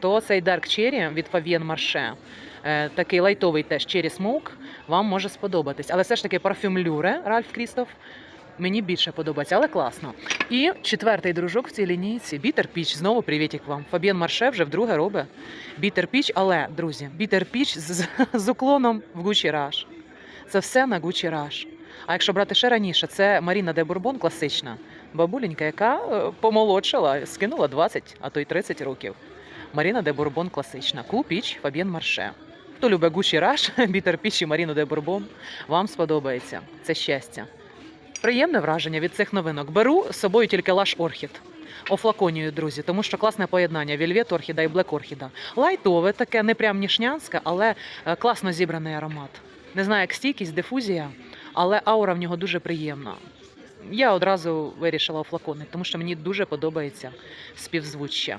то, цей Dark Cherry від Fabienne Marche, е, такий лайтовий теж Cherry Smoke, вам може сподобатись. Але все ж таки парфюм Люре Ральф Крістоф мені більше подобається, але класно. І четвертий дружок в цій лінійці Bitter Peach. Знову привітик вам. Фабіан Марше вже вдруге робить Bitter Peach, але, друзі, Bitter Peach з, з уклоном в Gucci Rush. Це все на Gucci Rush. А якщо брати ще раніше, це Маріна де Бурбон класична бабуленька, яка е, помолодшала, скинула 20, а то й 30 років. Маріна де Бурбон класична. Клуб Піч Фаб'єн Марше. Хто любить Гуші Раш, Бітер Піч і Маріну де Бурбон, вам сподобається. Це щастя. Приємне враження від цих новинок. Беру з собою тільки лаш Орхід. Офлаконію, друзі, тому що класне поєднання Вільвет Орхіда і Блек Орхіда. Лайтове, таке не прям ніжнянське, але е, класно зібраний аромат. Не знаю, як стійкість, дифузія, але аура в нього дуже приємна. Я одразу вирішила офлаконити, тому що мені дуже подобається співзвуччя.